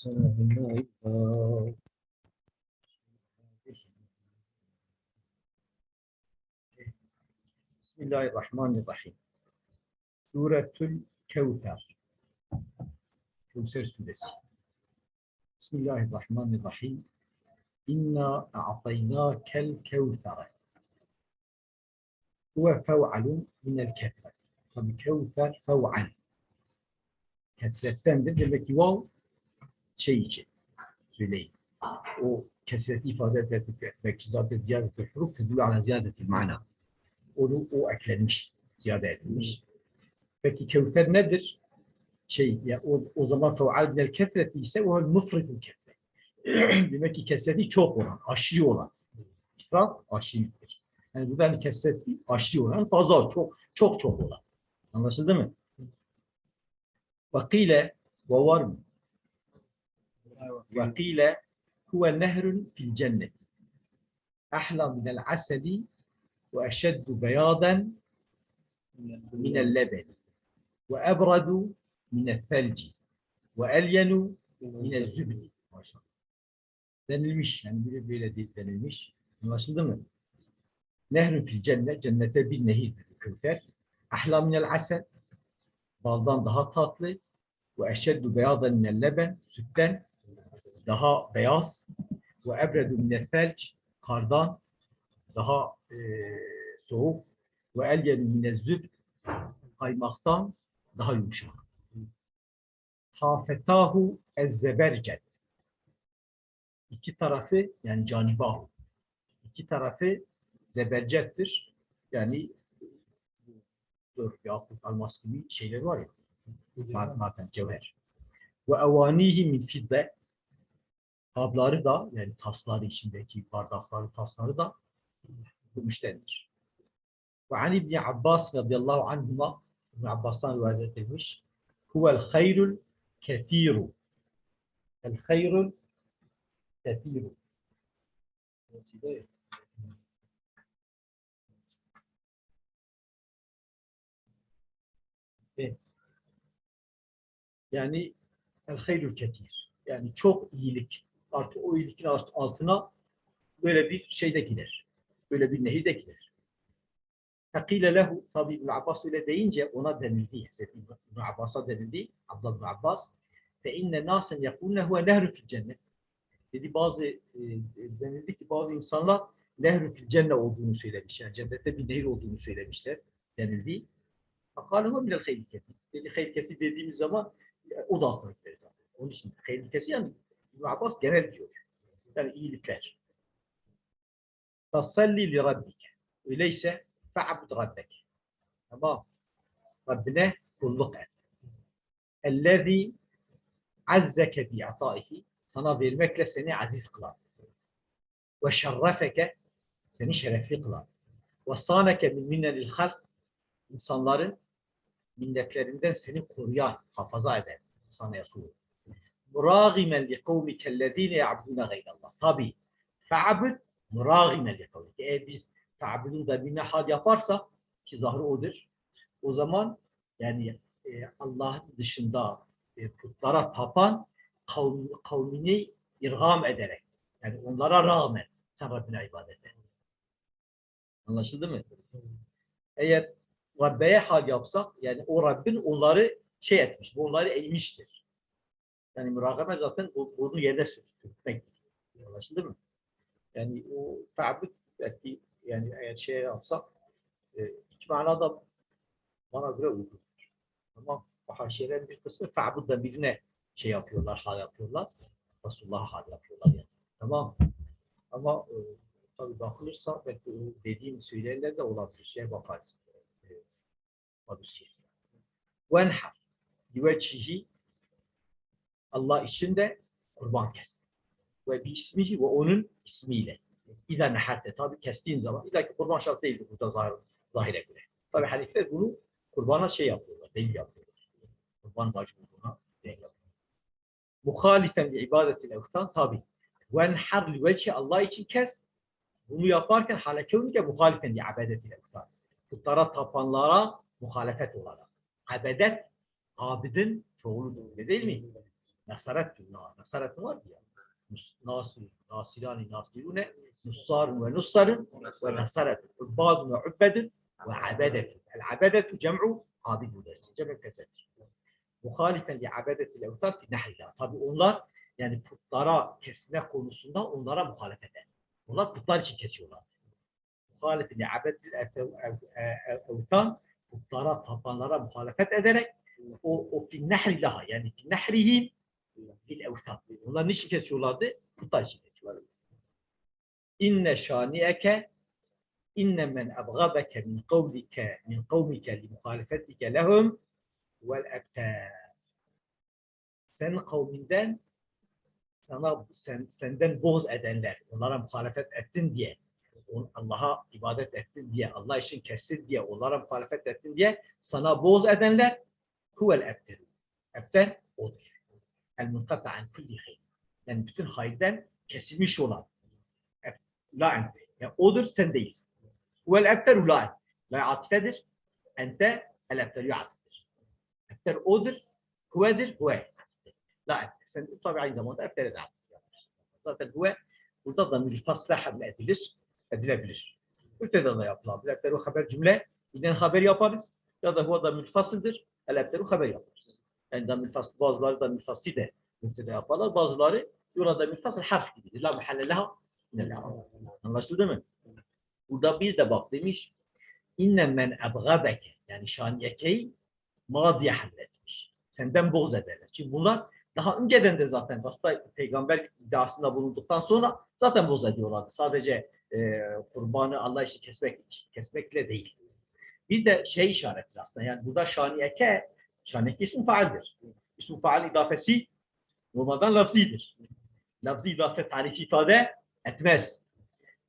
Bismillahirrahmanirrahim. Suretül Kevser. Kevser suresi. Bismillahirrahmanirrahim. İnna a'taynâkel kevsere. Huve fev'alun minel kefret. Tabi kevser fev'al. Kesrettendir. Demek ki vav şey için söyleyin. O kesret ifade etmek, için zaten ziyadetel huruf tedülü ala ziyadetil mana. Onu o eklenmiş, ziyade edilmiş. Peki kevser nedir? Şey, ya o, o zaman fev'al minel kefreti ise o mufridul kefret. Demek ki kesreti çok olan, aşırı olan. İfrat aşırıdır. Yani burada hani kesret değil, aşırı olan, fazla, çok çok çok olan. Anlaşıldı mı? Vakile, var mı? وقيل هو نهر في الجنة أحلى من العسل وأشد بياضا من اللبن وأبرد من الثلج وألين من الزبد ما شاء الله denilmiş yani böyle böyle değil denilmiş anlaşıldı mı? Nehrün fil cennet cennete bir nehirdir köker. Ahla minel asel baldan daha tatlı ve eşeddu beyadan minel leben sütten daha beyaz ve ebredu minel felç kardan daha e, soğuk ve elyenu minel züb kaymaktan daha yumuşak. Hafetahu ezzebercet iki tarafı yani canibahu iki tarafı zebercettir. Yani dur yakut almas gibi şeyler var ya zaten cevher. Ve evanihi min fidde kabları da yani tasları içindeki bardakları tasları da gümüştendir. Ve an İbni Abbas radıyallahu anhuma İbni Abbas'tan rivayet edilmiş. Huvel hayrul kethiru. El hayrul kethiru. Yani el hayrul ketir. Yani çok iyilik. Artık o alt- altına böyle bir şey de gider. Böyle bir nehir de gider. Fakile lehu tabi İbn Abbas öyle deyince ona denildi. Hazreti İbn Abbas'a denildi. Abdullah İbn Abbas. Fe inne nasen yekulne huve nehru fil cennet. Dedi bazı e, denildi ki bazı insanlar nehru fil cennet olduğunu söylemiş. Yani cennette bir nehir olduğunu söylemişler. Denildi. Fakalema bile hayri kefi. Dedi hayri kefi dediğimiz zaman e, o da aklına gider zaten. Onun için hayri kefi yani İbn Abbas genel diyor. Yani iyilikler. Fasalli li rabbike. Öyleyse fe'abud rabbek. Tamam. Rabbine kulluk et. Ellezî azzeke bi'ataihi. Sana vermekle seni aziz kılar. Ve şerrefeke. Seni şerefli kılar. Ve sâneke min minnelil halk. İnsanların minnetlerinden seni koruyan, hafaza eden. Sana yasul. muragimen li kavmikellezine ya'budune gayrallah. Tabi. Fe'abud muragimen li kavmik. Eğer biz fe'abudun da bir yaparsa ki zahri odur. O zaman yani e, Allah'ın dışında e, putlara tapan kavm, kavmini irham ederek yani onlara rağmen sen Rabbine ibadet et. Anlaşıldı mı? Eğer Rabbe'ye hal yapsak yani o Rabbin onları şey etmiş, onları eğmiştir. Yani murakabe zaten onu yerde sürtmek. Anlaşıldı mı? Yani o ta'bud belki yani eğer şey yapsak e, iki manada bana göre uygundur. Ama haşirenin bir kısmı ta'budda birine şey yapıyorlar, hal yapıyorlar. Resulullah'a hal yapıyorlar yani. Tamam. Ama e, tabii bakılırsa belki dediğim söyleyenler de olabilir. Şey bakarız. E, Madusir. Venhar. Yüveçihi Allah için de kurban kes. Ve bir ismihi ve onun ismiyle. İla neharte. Tabi kestiğin zaman illa ki kurban şart değildir burada zahir, zahire göre. Tabi Hanifiler bunu kurbana şey yapıyorlar, delil yapıyorlar. Kurban vacip olduğuna delil yapıyorlar. Muhalifen li ibadetil evtan tabi. Venhar li veci Allah için kes. Bunu yaparken halekevnike muhalifen li ibadetil evtan. Putlara tapanlara muhalefet olarak. Abedet abidin çoğuludur değil mi? Nasaretullah. Nasaret var ya. Nasir, nasirani, nasirune, nussarun ve nussarun ve nasaret. Ubbadun ve ubbedun ve abedetun. El abedetu cem'u abidu dersin. Cem'u kesedir. Muhalifen li abedetil evtat fi nehriha. Tabi onlar yani putlara kesme konusunda onlara muhalefet eder. Onlar putlar için kesiyorlar. Muhalefet li abedetil ev- ev- ev- evtan putlara, tapanlara muhalefet ederek o, o fi nehriha yani fi nehrihim fil evtan. Onlar niçin kesiyorlardı? Putlar için kesiyorlardı. İnne şaniyeke inne men ebgabeke min kavlike min kavmike li muhalefetike lehum vel ebtâr. Senin kavminden sana sen, senden boz edenler, onlara muhalefet ettin diye, Allah'a ibadet ettin diye, Allah için kestin diye, onlara muhalefet ettin diye sana boz edenler huvel ebter. Ebter odur. El munkata an kulli hayr. Yani bütün hayırden kesilmiş olan. La ente. Yani odur sen değilsin. Huvel ebter la. La atifedir. Ente el ebter atifedir. Ebter odur. Huvedir. Huve. La ente. Sen tabi aynı zamanda ebtere de atif yapmışsın. Zaten huve burada da mülfasla hamle edilir. Edilebilir. Müfteda da yapılabilir. Ebteru haber cümle. Yine haber yaparız. Ya da huve da mülfasıldır. El ebteru haber yaparız. Yani da mülfaslı bazıları da mülfaslı de müfteda yaparlar. Bazıları burada mülfasıl harf gibidir. La mahalle leha. Anlaşıldı mı? Burada bir de bak demiş. İnne men ebgadeke yani şaniyekeyi madiye halletmiş. Senden boğz ederler. Çünkü bunlar daha önceden de zaten Resulullah peygamber iddiasında bulunduktan sonra zaten boğz ediyorlardı. Sadece e, kurbanı Allah için kesmek kesmekle değil. Bir de şey işaretli aslında. Yani burada şaniyeke şaniyeke ismi faaldir. İsmi faal idafesi normalden lafzidir. Lafzi idafe tarifi ifade etmez.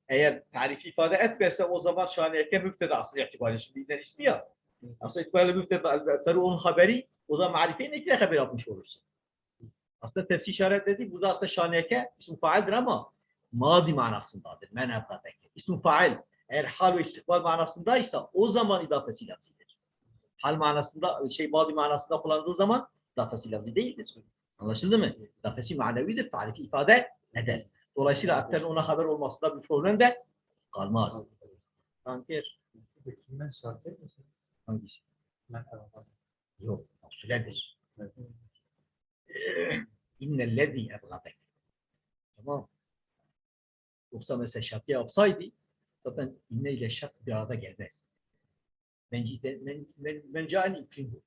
Eğer tarifi ifade etmezse o zaman şaniyeke müfteda asıl itibariyle. Şimdi bizden ismi ya. Asıl itibariyle müfteda elbette onun haberi o zaman marifeyle ikile haber yapmış olursun. Aslında tefsir işaretledi. Burada aslında şaniyeke isim faaldir ama madi manasındadır. Men ebgadeke. İsim faal eğer hal ve istikbal manasındaysa o zaman idafesi lafzidir. Hal manasında şey madi manasında kullanıldığı zaman idafesi lafzi değildir. Anlaşıldı mı? İdafesi manevidir. Tarifi ifade eder. Dolayısıyla aktarın ona haber olmasında bir problem de kalmaz. Tanker Kimden şart etmesin? hangisi? Yok. Süredir. İnnellezî ebgadek. Tamam. Yoksa mesela şartı yapsaydı zaten inne ile şart bir arada gelmez. Bence men, men, mencani iklim bu.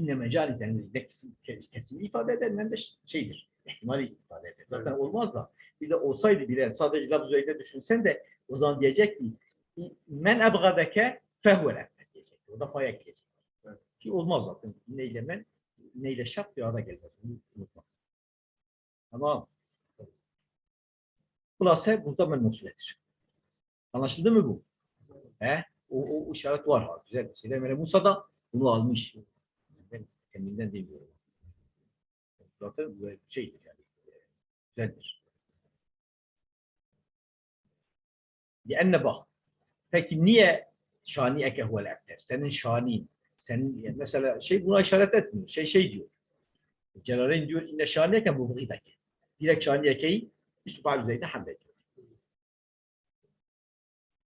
İnne mencani denilir. De kesin, ifade eder. Men de şeydir. ihtimali ifade eder. Zaten olmaz da. Bir de olsaydı bile sadece lafz üzerinde düşünsen de o zaman diyecek ki men ebgadeke fehuvel ebgad diyecek. O da faya ekleyecek. Ki olmaz zaten. İnne ile men neyle şart bir arada gelmez. Unutma. Tamam. Hulase burada menmusuledir. Anlaşıldı mı bu? He? O, o, işaret var. Ha. Güzel. Selam Musa da bunu almış. Ben kendimden demiyorum. Zaten bu şeydir yani. Güzeldir. Lianne bak. Peki niye şani eke huvel ebter? Senin şanin. Senin yani mesela şey buna işaret etmiyor. Şey şey diyor. Celaleyn diyor inne şaniyeke mubgideke. Direkt şaniyekeyi İsmail üzerinde hamlediyor.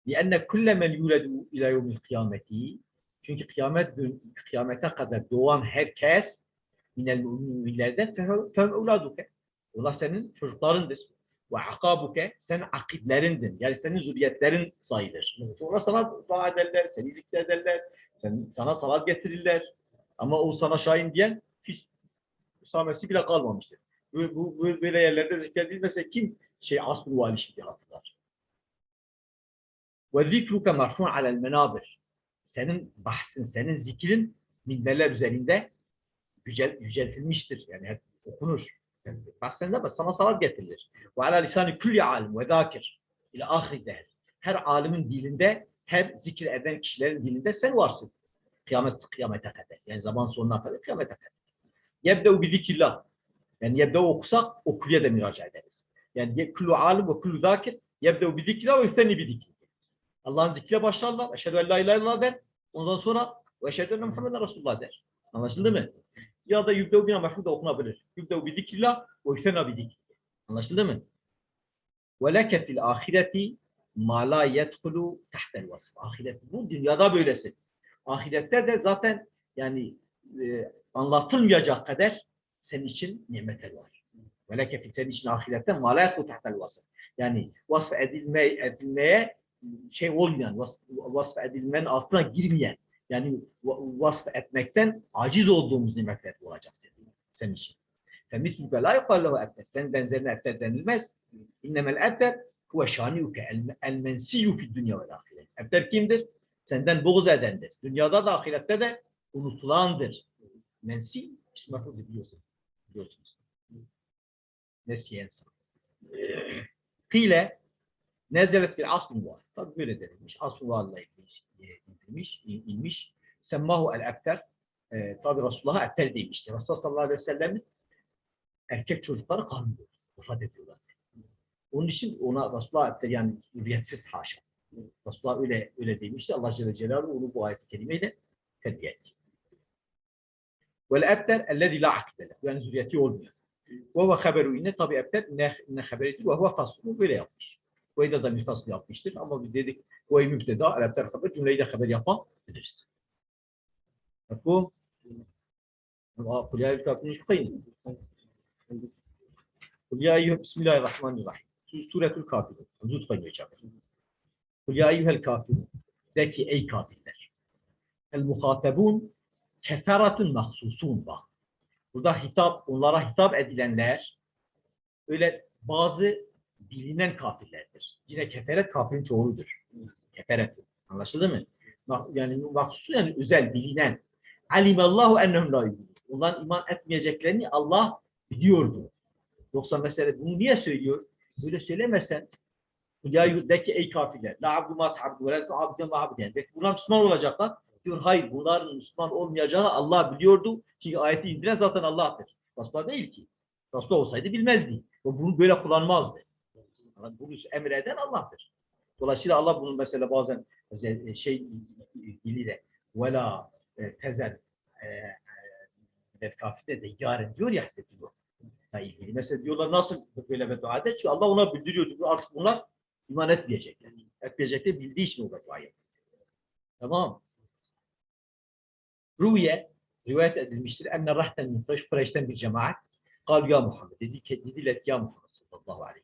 لأن كل من يولد إلى يوم القيامة çünkü kıyamet gün kıyamete kadar doğan herkes minel müminlerden fem evladuke. Onlar senin çocuklarındır. Ve akabuke sen akiblerindir. Yani senin zürriyetlerin sayılır. Sonra sana dua ederler, seni zikrederler, sen, sana salat getirirler. Ama o sana şahin diyen hiç Üsamesi bile kalmamıştır. Bu, bu, bu böyle yerlerde zikredilmese kim şey asr-ı vali şimdi hatırlar. Ve zikruke marfun alel menabir. Senin bahsin, senin zikrin minberler üzerinde yücel, yüceltilmiştir. Yani hep okunur. Yani bahsen de sana salat getirilir. Ve ala lisani külli alim ve zakir. İle ahri der. Her alimin dilinde, her zikir eden kişilerin dilinde sen varsın. Kıyamet, kıyamete kadar. Yani zaman sonuna kadar kıyamete kadar. Yebde'u bi zikrillah. Yani yebde'u okusak okuya da müracaat ederiz. Yani kullu alim ve kullu zakir yebde'u bi zikrillah ve yüftenni bi zikrillah. Allah'ın zikriyle başlarlar. Eşhedü en la ilahe illallah der. Ondan sonra ve eşhedü enne Muhammeden Resulullah der. Anlaşıldı mı? ya da yübdev bina mef'ul da okunabilir. Yübdev bi zikrillah ve yüthena bi zikrillah. Anlaşıldı mı? Ve leke fil ahireti ma la yedhulu tahtel vasf. Ahiret bu dünyada böylesi. Ahirette de zaten yani e, anlatılmayacak kadar senin için nimetler var. Ve leke fil senin için ahirette ma la yedhulu tahtel vasf. Yani vasf edilme, edilmeye şey olmayan, vasf, vasf edilmenin altına girmeyen, yani va- vasf etmekten aciz olduğumuz nimetler olacak dedi senin için. فَمِثْلُكَ لَا يُقَالَ لَهُ اَبْتَرْ Senin benzerine ebter denilmez. اِنَّمَا الْاَبْتَرْ هُوَ شَانِيُكَ الْمَنْسِيُّ فِي الدُّنْيَا وَالْآخِرَةِ Ebter kimdir? Senden buğz edendir. Dünyada da ahirette de unutulandır. Mensi, ismi mef'ul biliyorsun. Biliyorsunuz. Nesiyensa. Kile Nezelet bir asl var. Tabi böyle denilmiş. Asl varla inmiş, inmiş, inmiş. Semmahu el ebter. E, tabi Resulullah'a ebter demişti. Resulullah sallallahu aleyhi ve sellem'in erkek çocukları kanıyor. Vefat ediyorlar. Onun için ona Resulullah ebter yani zürriyetsiz haşa. Resulullah öyle öyle demişti. Allah Celle Celaluhu onu bu ayet-i kerimeyle terbiye etti. Vel ebter ellezî la akdele. Yani zürriyeti olmuyor. Ve huve haberu inne tabi ebter ne, ne haberidir ve huve faslu böyle yapmış. Burayı da bir fasıl yapmıştır ama biz dedik bu ay müpteda, alaptar haber, cümleyi de haber yapabiliriz. Mefhum? Aa, Kul ya eyyühel kafirun işbukayın. Kul ya eyyühel, Bismillahirrahmanirrahim. Su- Suretül kafirun. Zut koymayacak. Kul ya eyyühel kafirun. De ki ey kafirler. El muhatabun keferatun mahsusun bak. Burada hitap, onlara hitap edilenler öyle bazı bilinen kafirlerdir. Yine keferet kafirin çoğuludur. Keferet. Anlaşıldı mı? Yani maksusu yani özel bilinen. Alimallahu ennehum la. Onların iman etmeyeceklerini Allah biliyordu. Yoksa mesela bunu niye söylüyor? Böyle söylemesen ya de ki ey kafirler la abdu ma ta'budu ve la abdu ma abdu. Yani bunlar Müslüman olacaklar. Diyor hayır bunların Müslüman olmayacağını Allah biliyordu. Çünkü ayeti indiren zaten Allah'tır. Resulullah değil ki. Resulullah olsaydı bilmezdi. Ve bunu böyle kullanmazdı. Yani bunu emreden Allah'tır. Dolayısıyla Allah bunu mesela bazen mesela şey diliyle vela e, tezel e, e, kafirde de yarın diyor ya. Ya ilgili. Mesela diyorlar nasıl böyle beddua eder? Çünkü Allah ona bildiriyor. diyor, Artık bunlar iman etmeyecekler. Etmeyecekler bildiği için o bedduayı. Tamam. Ruye rivayet edilmiştir. Enne rahten min Kureyş, Kureyş'ten bir cemaat. Kal ya Muhammed. Dedi ki, dediler ya Muhammed sallallahu aleyhi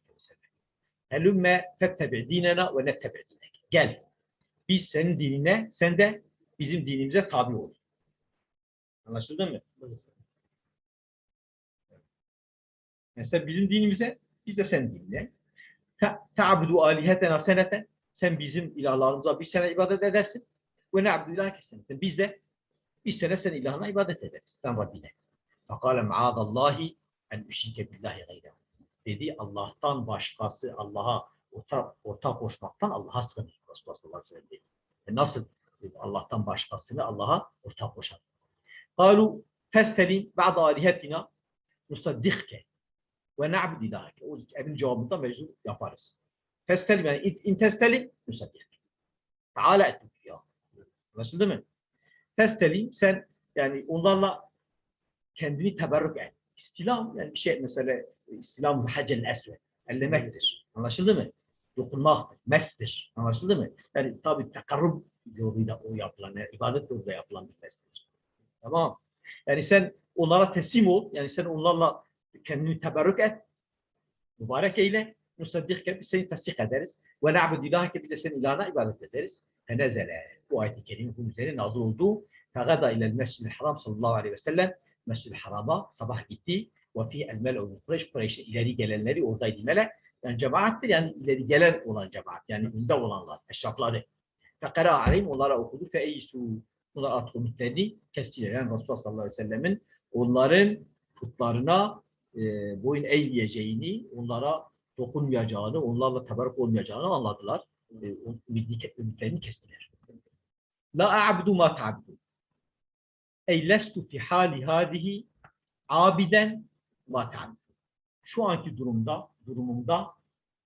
Helümme fettebi dinena ve nettebi dinek. Gel. Biz senin dinine, sen de bizim dinimize tabi ol. Anlaşıldı mı? Mesela bizim dinimize, biz de senin dinine. Ta- Ta'budu alihetena seneten. Sen bizim ilahlarımıza bir sene ibadet edersin. Ve ne'abdu ilahke seneten. Biz de bir sene sen ilahına ibadet ederiz. Sen Rabbine. Fakale ma'adallahi en üşrike billahi gayrehu. Dedi Allah'tan başkası Allah'a ortak, ortak koşmaktan Allah'a sığınır. Resulullah sallallahu. E nasıl Allah'tan başkasını Allah'a ortak koşar? Kalu festelim ba'da alihetina nusaddihke ve na'bud ilahike. O evin cevabında mevzu yaparız. Festelim yani in, testelim nusaddihke. Teala ettik ya. Anlaşıldı mı? Festelim sen yani onlarla kendini teberrük et. İstilam yani bir şey mesela İslam hacel esved. Ellemektir. Anlaşıldı mı? Dokunmaktır. Mestir. Anlaşıldı mı? Yani tabi takarrub yoluyla o yapılan, yani ibadet yoluyla yapılan bir mestir. Tamam. Yani sen onlara teslim ol. Yani sen onlarla kendini teberrük et. Mübarek eyle. Musaddik biz seni tasdik ederiz. Ve na'budu ilahike biz de senin ilahına ibadet ederiz. Fenezele. Bu ayet-i kerime bunun üzerine nazil oldu. Fegada ilel mescid-i haram sallallahu aleyhi ve sellem. Mescid-i harama sabah gitti. El mel'u Kureyş. Kureyş'te ileri gelenleri oradaydı melek. Yani cemaattir yani ileri gelen olan cemaat. Yani önde olanlar, eşrafları. Fekara aleyhim onlara okudu. Fe eysu. Bunlar artık ümitlerini kestiler. Yani Resulullah sallallahu aleyhi ve sellemin onların putlarına e, boyun eğmeyeceğini, onlara dokunmayacağını, onlarla teberrük olmayacağını anladılar. E, ümitlerini kestiler. La a'budu ma ta'budun. Ey lestu fi hali hadihi abiden ta'budun. Şu anki durumda, durumumda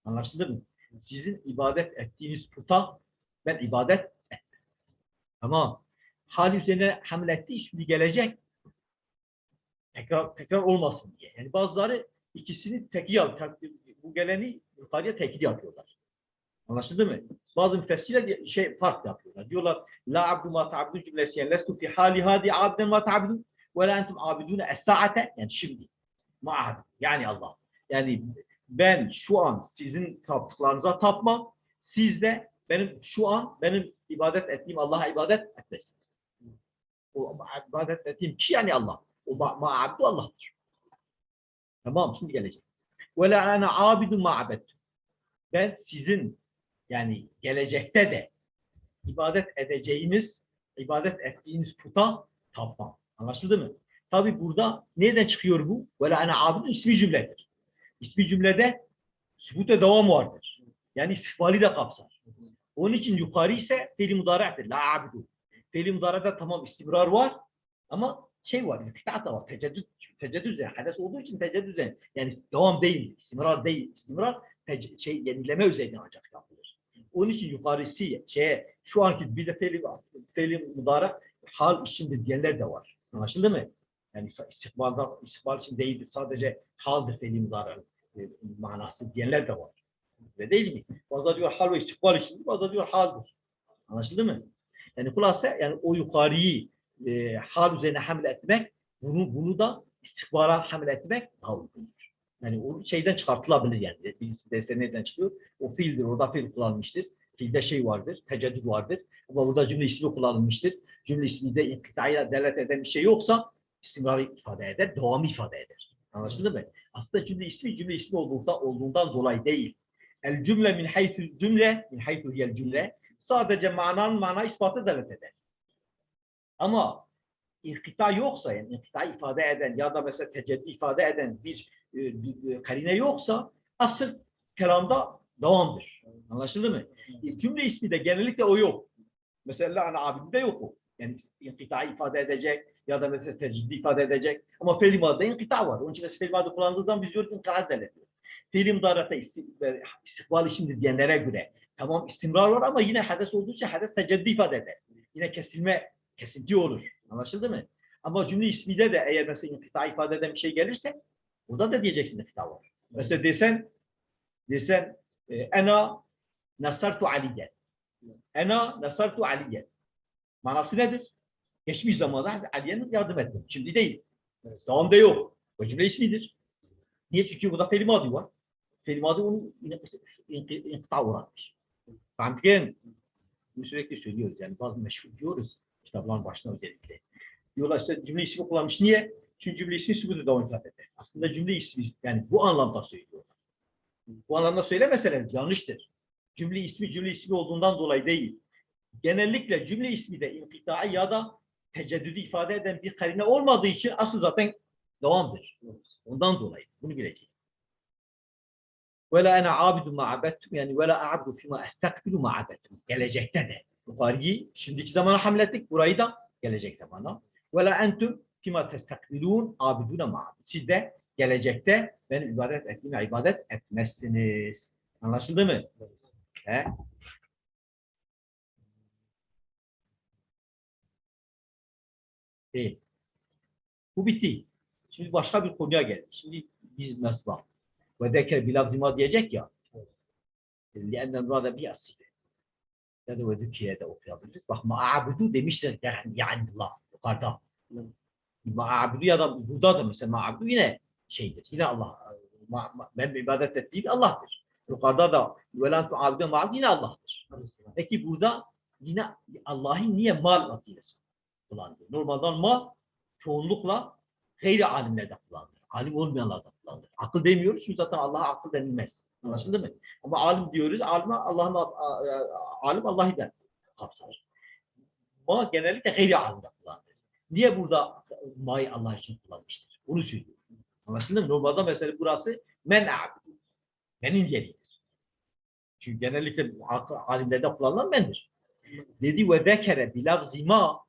anlaşıldı mı? Sizin ibadet ettiğiniz puta ben ibadet ettim. Tamam. Hal üzerine hamle etti, şimdi gelecek. tekrar tekrar olmasın diye. Yani bazıları ikisini tekil yap, tek- bu geleni yukarıya tekil yapıyorlar. Anlaşıldı mı? Bazı müfessirler şey farklı yapıyorlar. Diyorlar la abdu ma ta'budun cümlesi yani lestu fi hali hadi abden ma ta'budun ve la entum abidune es-saate yani şimdi ma abd yani Allah. Yani ben şu an sizin taptıklarınıza tapmam. Siz de benim şu an benim ibadet ettiğim Allah'a ibadet etmesiniz. O ibadet ettiğim kişi yani Allah. O ma- ma'abdu Allah'tır. Tamam şimdi gelecek. Ve la ana abidu ma'abettu. Ben sizin yani gelecekte de ibadet edeceğiniz, ibadet ettiğiniz puta tapmam. Anlaşıldı mı? Tabi burada nereden çıkıyor bu? Ve la ana abidu ismi cümledir. İsmi cümlede sübute devam vardır. Yani istikbali de kapsar. Onun için yukarı ise fiil mudari'dir. La abidu. Fiil mudari'de tamam istimrar var ama şey var, irtidat da var. Teceddüd, teceddüd yani hades olduğu için teceddüd yani. Yani devam değil, istimrar değil. İstimrar şey yenileme üzerine ancak yapılır. Onun için yukarısı şeye şu anki bir de fiil, fiil mudari hal içinde diyenler de var. Anlaşıldı mı? Yani istikbalda, istikbal için değildir. Sadece haldır fiil mudari e, manası diyenler de var. Ve değil mi? Bazıları diyor hal ve istikbal için, bazıları diyor haldir. Anlaşıldı mı? Yani hulasa yani o yukarıyı e, hal üzerine hamle etmek, bunu bunu da istikbara hamle etmek daha uygundur. Yani o şeyden çıkartılabilir yani. Birisi derse nereden çıkıyor? O fiildir, orada fiil kullanılmıştır. Fiilde şey vardır, teceddüd vardır. Ama burada cümle ismi kullanılmıştır. Cümle isminde inkıtaya delalet eden bir şey yoksa istimrarı ifade eder, devamı ifade eder. Anlaşıldı mı? Aslında cümle ismi cümle ismi olduğunda, olduğundan dolayı değil. El cümle min haythu cümle, min haythu hiyel cümle sadece mananın mana ispatı delalet eder. Ama irkita yoksa yani irkita ifade eden ya da mesela teceddü ifade eden bir e, bir, e, karine yoksa asıl kelamda devamdır. Anlaşıldı mı? E, cümle ismi de genellikle o yok. Mesela ana abimde yok o. Yani irkita ifade edecek ya da mesela tecdidi ifade edecek. Ama fiil madde inkita var. Onun için fiil madde kullandığı zaman biz diyoruz inkita deletiyor. Fiil mudarata istikbal şimdi diyenlere göre tamam istimrar var ama yine hades olduğu için hades teceddü ifade eder. Yine kesilme, kesinti olur. Anlaşıldı mı? Ama cümle isminde de eğer mesela inkita ifade eden bir şey gelirse burada da diyeceksin inkita var. Mesela desen desen e, ena nasartu aliyen. Ena nasartu aliyen. Manası nedir? Geçmiş zamanda Aliye'nin yardım ettim. Şimdi değil. Devamda yok. O cümle ismidir. Niye? Çünkü burada fiil madi var. Fiil madi onu inkıta uğratmış. Kantigen bunu sürekli söylüyoruz. Yani bazı meşhur diyoruz. Kitapların başına özellikle. Diyorlar işte cümle ismi kullanmış. Niye? Çünkü cümle ismi sübutu ifade eder. Aslında cümle ismi yani bu anlamda söylüyorlar. Bu anlamda söylemeseler yanlıştır. Cümle ismi cümle ismi olduğundan dolayı değil. Genellikle cümle ismi de inkıta ya da teceddüdü ifade eden bir karine olmadığı için asıl zaten devamdır. Ondan dolayı bunu bilecek. Ve la ana abidu ma yani ve la a'budu fima estakbilu ma abettum. Gelecekte de. Yukarıyı şimdiki zamana hamlettik. Burayı da gelecek zamana. Ve la entum fima testakbilun abidune ma abud. Siz de gelecekte benim ibadet ettiğime ibadet etmezsiniz. Anlaşıldı mı? He? Değil. Bu bitti. Şimdi başka bir konuya geldik. Şimdi biz mesela ve deker bilafzima diyecek ya. Li'ennen râde bir asile. Ya da ve dükiye de okuyabiliriz. Bak ma'abudu demişler yani, yani Allah yukarıda. Ma'abudu ya da burada da mesela ma'abudu yine şeydir. Yine Allah. Ma, ma, ben ibadet ettiğim Allah'tır. Yukarıda da velantu abudu ma'abudu yine Allah'tır. Peki burada yine Allah'ın niye mal vasilesi kullandı? Normalden mal çoğunlukla gayri alimlerde kullanılır. Alim olmayanlarda kullanılır. Akıl demiyoruz çünkü zaten Allah'a akıl denilmez. Anlaşıldı mı? Ama alim diyoruz. Alim Allah'ın alim Allah'ı da kapsar. Ma genellikle gayri alimde kullanılır. Niye burada ma'yı Allah için kullanmıştır? Bunu söylüyor. Anlaşıldı mı? Normalde mesela burası men abidu. Benim yeridir. Çünkü genellikle alimlerde kullanılan bendir. Dedi ve zekere bilafzi ma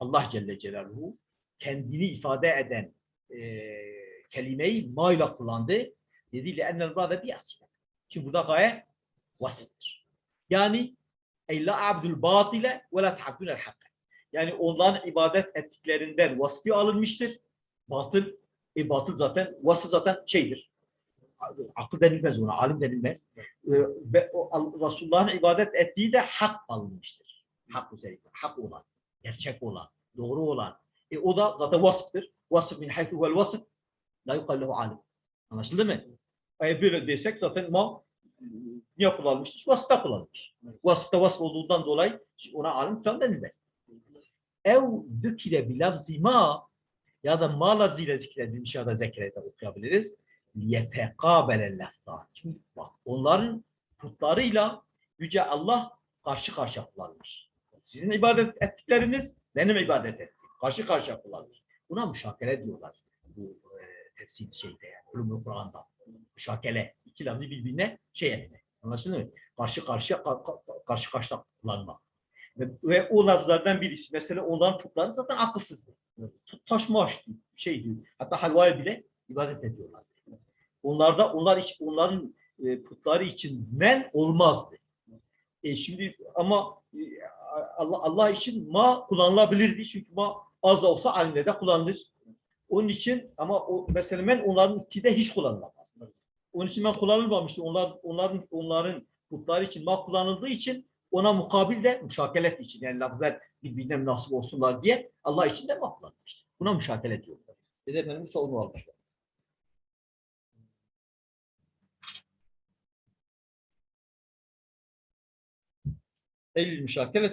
Allah Celle Celaluhu kendini ifade eden e, kelimeyi ma kullandı. Dedi le ennel râde bi. Çünkü burada gaye vasıftır. Yani ey la abdül batile ve la ta'bdunel hakka. Yani onların ibadet ettiklerinden vasfı alınmıştır. Batıl, e batıl zaten, vasıf zaten şeydir. Akıl denilmez ona, alim denilmez. E, ve Resulullah'ın ibadet ettiği de hak alınmıştır. Hak üzerinde, hak olan, gerçek olan, doğru olan. E, o da zaten vasıftır. Vasıf min haythu vel vasıf la yukallehu alim. Anlaşıldı mı? Eğer böyle desek zaten ma niye kullanılmıştır? Vasıfta kullanılmış. Vasıfta vasıf olduğundan dolayı ona alim falan denilmez. Ev dükile bi lafzi ma ya da ma lafzıyla zikredilmiş ya da zekrede okuyabiliriz. Yetekabele lafza. Çünkü bak onların putlarıyla Yüce Allah karşı karşıya kullanmış. Sizin ibadet ettikleriniz benim ibadet ettiğim. Karşı karşıya kullanmış. Buna müşakele diyorlar. Bu e, tefsir şeyde yani. Ulumul Kur'an'da. Müşakele. iki lafzı birbirine şey etme. Anlaşıldı mı? Karşı karşıya ka- ka- karşı karşıya kullanmak. Ve, ve o lafızlardan birisi. Mesela onların putları zaten akılsızdı. Tut taşmaş şey diyor. Hatta halvaya bile ibadet ediyorlar. Onlarda onlar onların e, putları için men olmazdı. E şimdi ama e, Allah Allah için ma kullanılabilirdi çünkü ma az da olsa alimde de kullanılır. Onun için ama o mesela men onların ikide hiç kullanılamaz. Onun için men kullanılmamıştı. Onlar onların onların putları için ma kullanıldığı için ona mukabil de müşakele ettiği için yani lafızlar birbirine münasip olsunlar diye Allah için de ma kullanılmıştır. Buna müşakele diyorlar. Dedi Efendimiz onu almışlar. El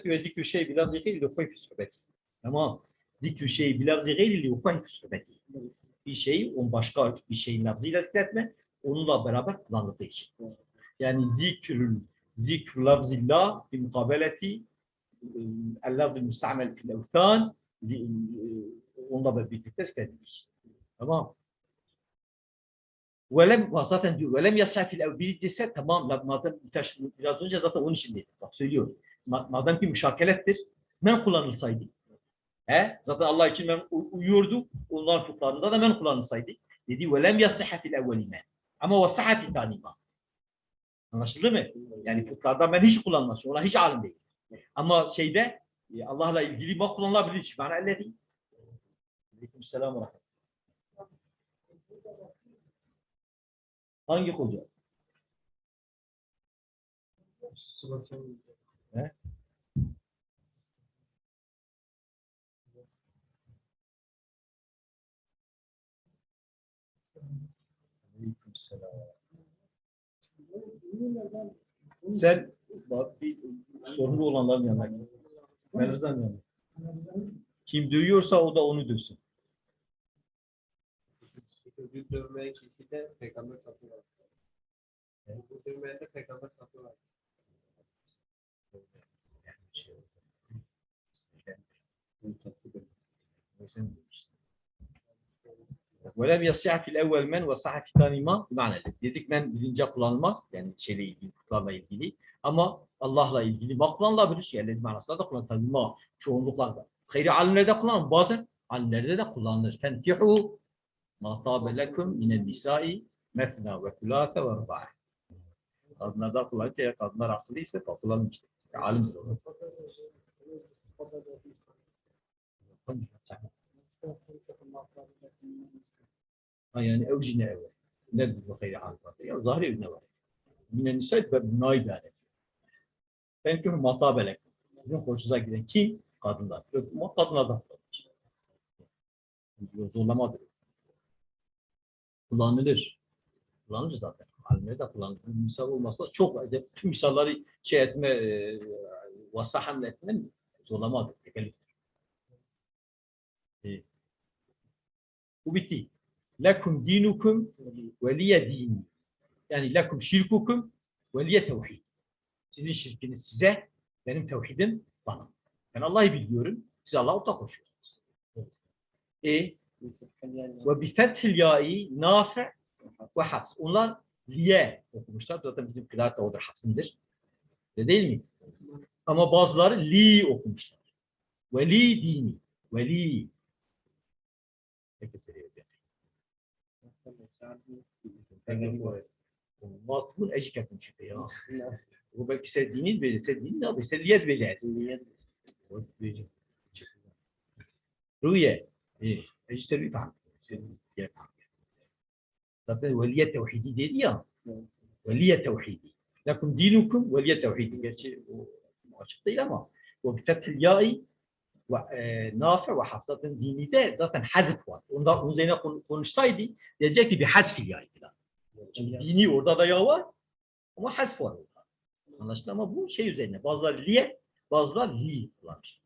ve zikru şey bilaz zikri li fi sohbeti. Tamam. Zikru şey bilaz zikri li fi sohbeti. Bir şeyi on başka bir şeyin lafzıyla zikretme, onunla beraber kullanıldığı için. Yani zikrül zikr lafzillah bi mukabeleti el-lafzul müstamel fil evtan onunla birlikte zikredilmiş. Tamam. Velem zaten diyor velem yasa fil evbili dese tamam madem biraz önce zaten onun için dedim. Bak söylüyor. Ma- Madem ki müşakelettir men kullanılsaydı. He? Zaten Allah için men uyuyordu. Onların putlarında da men kullanılsaydı. Dedi velem yasa fil evvelime. Ama ve sahati tanima. Anlaşıldı mı? Yani putlardan ben hiç kullanmaz. Ona hiç alim değil. Ama şeyde e, Allah'la ilgili ma kullanılabilir. Sübhane ellezi. Aleyküm selam ve. Hangi koca? Sıvatın Aleyküm selam. Sen bir sorunlu olanların yanına git. Ben Rıza'nın yanına. Kim duyuyorsa o da onu dövsün. vücut dövmeyen kişi de peygamber satı var. Vücut dövmeyen de peygamber satı var. Velem yasih fil evvel men ve sahih fil tani ma. Dedik men bilince kullanılmaz. Yani içeri ilgili, kutlarla ilgili. Ama Allah'la ilgili ma kullanılabilir. Yerlerin manasında da kullanılır. Tabi ma çoğunluklarda. Hayri alimlerde kullanılır. Bazen alimlerde de kullanılır. Fentihu ma tabe lekum minen nisai metna ve kulate ve rubai. Kadınlarda kullanılır. Eğer kadınlar akıllı ise kullanmıştır. Alimdir. Alimdir evcine ev. Ne bu hayri alim ya zahiri ne var minen nisai ve bunayı yani fenkihu ma tabe lekum sizin hoşunuza giden kim? Kadınlar. Ama kadınlardan. Yok, Zorlamadır. Kullanılır. Kullanılır zaten. Alimleri de kullanılır. Misal olmazsa çok tüm misalları şey etme, e, vasa hamle etme zorlamadır. Tekeliftir. E, bu bitti. Lekum dinukum ve dini. Yani lekum şirkukum ve liye tevhid. Sizin şirkiniz size, benim tevhidim bana. Ben Allah'ı biliyorum. Siz Allah'a ortak koşuyorsunuz. E ve bi fethil ya'i nafi ve hafs. Onlar liye okumuşlar. Zaten bizim kıraat da odur hafsındır. De değil mi? Ama bazıları li okumuşlar. Ve li dini. Ve li. Peki seriyor. Matbul eşketin şüphe ya. Bu belki sen dini verir. Sen dini ne yapıyorsun? Sen liyet vereceksin. Rüye. İşte bir falan. diye tahmin. Zaten veliye tevhidi dedi ya. Evet. Veliye tevhidi. Lakum dinukum veliye tevhidi. Gerçi o açık değil ama o bir fethil ya'i ve e, Nafi ve Hafsat'ın dini de zaten hazf var. Onda onun üzerine kon- konuşsaydı diyecekti bir hazfil ya'i falan. Çünkü dini orada da ya var ama hazf var orada. Anlaşıldı ama bu şey üzerine. Bazıları liye, bazıları li kullanmış.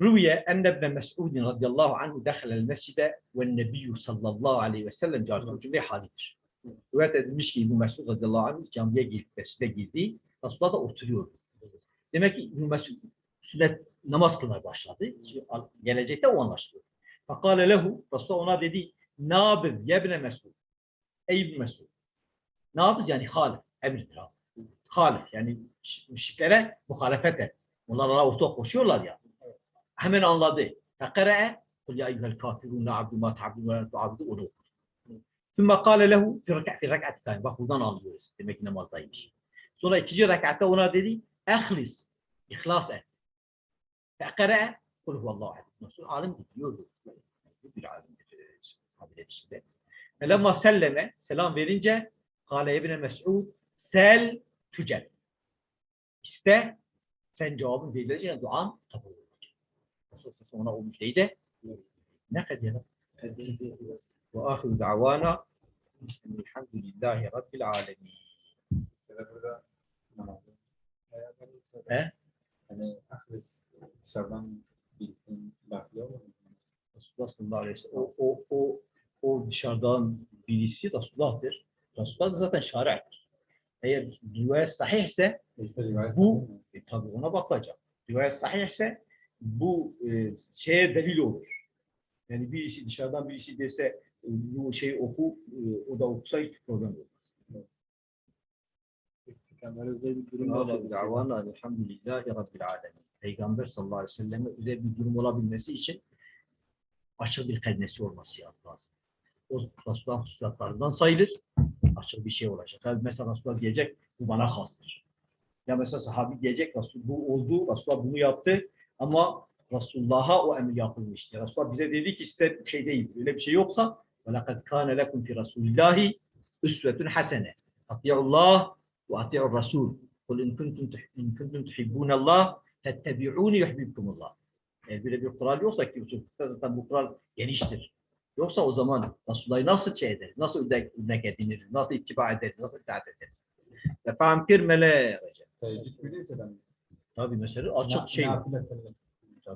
روي أن ابن مسعود رضي الله عنه دخل المسجد والنبي صلى الله عليه وسلم جالس bu cümle halidir. Rivayet edilmiş ki İbn Mesud radıyallahu anh camiye girdi, mescide girdi. Resulullah da oturuyordu. Demek ki İbn Mesud sünnet namaz kılmaya başladı. Şimdi Gelecekte o anlaşılıyor. Fakale lehu Resulullah ona dedi ne yapayım ya İbn Mesud? Ey. Ne yapacağız yani halif, emirdir abi. Halif yani müş- müşriklere muhalefet et. Onlar Allah'a ortak koşuyorlar ya. Hemen anladı. Fekare kul ya eyyuhel kafirun la abdu ma ta'budu ve la tu'abudu onu okur. Thumma kâle lehu fi reka' fi rek'ati tâni. Bak buradan anlıyoruz. Demek ki namazdaymış. Sonra ikinci rekatta ona dedi ehlis. İhlas et. Fekare kul huvallahu ahad. Nasıl alim biliyordu. Bir alimdir. Kabile dışında. Felemma selleme selam verince Kale İbni Mes'ud sel tücel. İste sen cevabın verilecek duan kabul olacak. Resulullah ona olmuş neydi? Ne kadar? Ve ahiru da'vana elhamdülillahi rabbil alemin. He? Hani ahlis dışarıdan birisinin bakıyor mu? Resulullah sallallahu aleyhi ve sellem. O, o, o, o dışarıdan birisi Resulullah'tır. Resulullah da zaten şari'dir. Eğer rivayet sahihse İşte rivayet Bu- sahih? E, tabii ona bakacak. Rivayet sahihse bu e, şeye delil olur. Yani birisi dışarıdan birisi dese e, bu şeyi oku, e, o da okusa hiç problem olmaz. Peygamber özel bir durum Durum olabilir. davana elhamdülillahi rabbil alemin. Peygamber sallallahu aleyhi ve sellem'e özel bir durum olabilmesi için açık bir kendisi olması lazım. O Resulullah'ın hususiyatlarından sayılır. Açık bir şey olacak. Tabii mesela Resulullah diyecek bu bana hastır. Ya mesela sahabi diyecek Resul bu oldu, Resulullah bunu yaptı ama Resulullah'a o emir yapılmıştı. Resulullah bize dedi ki size bir şey değil. Öyle bir şey yoksa وَلَقَدْ كَانَ لَكُمْ فِي رَسُولِ اللّٰهِ اُسْوَةٌ حَسَنَةٌ اَطِيعُ ve ati'ur rasul. Kul in kuntum in kuntum tuhibbunallah fettebi'uni yuhibbukumullah. Eğer böyle bir kural yoksa ki zaten bu kural geniştir. Yoksa o zaman Resulullah'ı nasıl şey ederiz, nasıl örnek, örnek ediniriz, nasıl ittiba ederiz, nasıl itaat ederiz? Ve famkir mele. Tabii mesele açık şey. Nafile